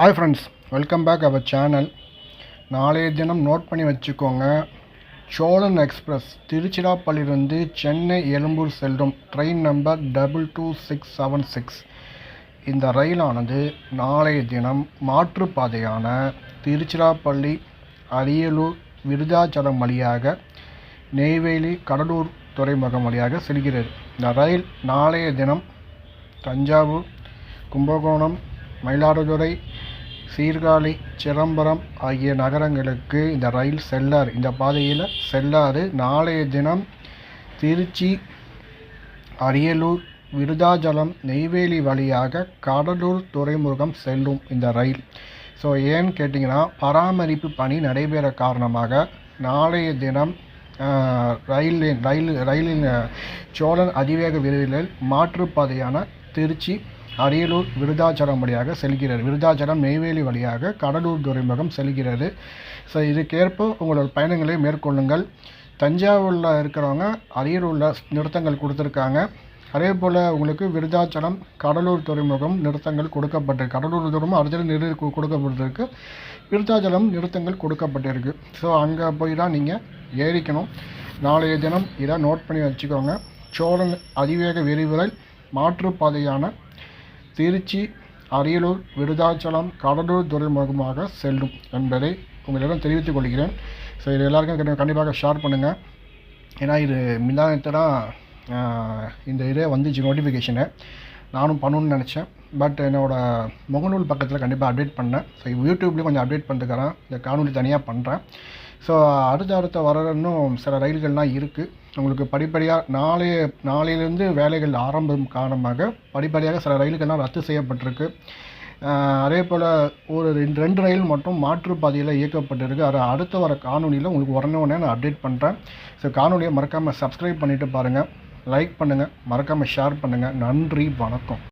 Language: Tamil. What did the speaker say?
Hi friends welcome back our channel நாளைய தினம் நோட் பண்ணி வச்சுக்கோங்க. சோழன் எக்ஸ்பிரஸ் திருச்சிராப்பள்ளியிலிருந்து சென்னை எழும்பூர் செல்லும் train number double two six seven six இந்த ரயிலானது நாளைய தினம் மாற்றுப்பாதையான திருச்சிராப்பள்ளி அரியலூர் விருதாச்சலம் வழியாக நெய்வேலி கடலூர் துறைமுகம் வழியாக செல்கிறது. இந்த ரயில் நாளைய தினம் தஞ்சாவூர் கும்பகோணம் மயிலாடுதுறை சீர்காழி சிதம்பரம் ஆகிய நகரங்களுக்கு இந்த ரயில் செல்லார் இந்த பாதையில் செல்லாது நாளைய தினம் திருச்சி அரியலூர் விருதாச்சலம் நெய்வேலி வழியாக கடலூர் துறைமுகம் செல்லும் இந்த ரயில். ஸோ ஏன்னு கேட்டிங்கன்னா பராமரிப்பு பணி நடைபெற காரணமாக நாளைய தினம் ரயில் ரயில் ரயிலின் சோழன் அதிவேக விரைவில் மாற்றுப்பாதையான திருச்சி அரியலூர் விருதாச்சலம் வழியாக செல்கிறது விருதாச்சலம் நெய்வேலி வழியாக கடலூர் துறைமுகம் செல்கிறது. ஸோ இதுக்கேற்ப உங்களோட பயணங்களை மேற்கொள்ளுங்கள். தஞ்சாவூரில் இருக்கிறவங்க அரியலூரில் நிறுத்தங்கள் கொடுத்துருக்காங்க. அதே போல் உங்களுக்கு விருதாச்சலம் கடலூர் துறைமுகம் நிறுத்தங்கள் கொடுக்கப்பட்டிருக்கு. கடலூர் துறைமுகம் அர்ஜென்ட் நிறு கொடுக்கப்பட்டிருக்கு. விருத்தாச்சலம் நிறுத்தங்கள் கொடுக்கப்பட்டிருக்கு. ஸோ அங்கே போய் தான் நீங்கள் ஏறிக்கணும். நாளைய தினம் இதை நோட் பண்ணி வச்சுக்கோங்க. சோழன் அதிவேக விரிவுரல் மாற்றுப்பாதையான திருச்சி அரியலூர் விருதாச்சலம் கடலூர் துறைமுகமாக செல்லும் என்பதை உங்களிடம் தெரிவித்துக் கொள்கிறேன். ஸோ இது எல்லாருக்கும் கண்டிப்பாக ஷேர் பண்ணுங்கள் ஏன்னா இது முந்தானத்தை தான் இந்த இதே வந்துச்சு நோட்டிஃபிகேஷனு நானும் பண்ணணும்னு நினச்சேன். பட் என்னோடய முகநூல் பக்கத்தில் கண்டிப்பாக அப்டேட் பண்ணேன். ஸோ யூடியூப்லேயும் கொஞ்சம் அப்டேட் பண்ணிருக்கிறேன் இந்த காணொலி தனியாக பண்ணுறேன் ஸோ அடுத்த அடுத்த வர இன்னும் சில ரயில்கள்லாம் இருக்குது உங்களுக்கு படிப்படியாக நாளைய நாளையிலேருந்து வேலைகள் ஆரம்பம் காரணமாக படிப்படியாக சில ரயில்கள்லாம் ரத்து செய்யப்பட்டிருக்கு. அதே போல் ஒரு ரெண்டு ரெண்டு ரயில் மட்டும் மாற்றுப்பாதையில் இயக்கப்பட்டிருக்கு. அதை அடுத்த வர காணொலியில் உங்களுக்கு உடனே உடனே நான் அப்டேட் பண்ணுறேன் ஸோ காணொலியை மறக்காமல் சப்ஸ்கிரைப் பண்ணிவிட்டு பாருங்கள் லைக் பண்ணுங்கள் மறக்காமல் ஷேர் பண்ணுங்கள் நன்றி. வணக்கம்.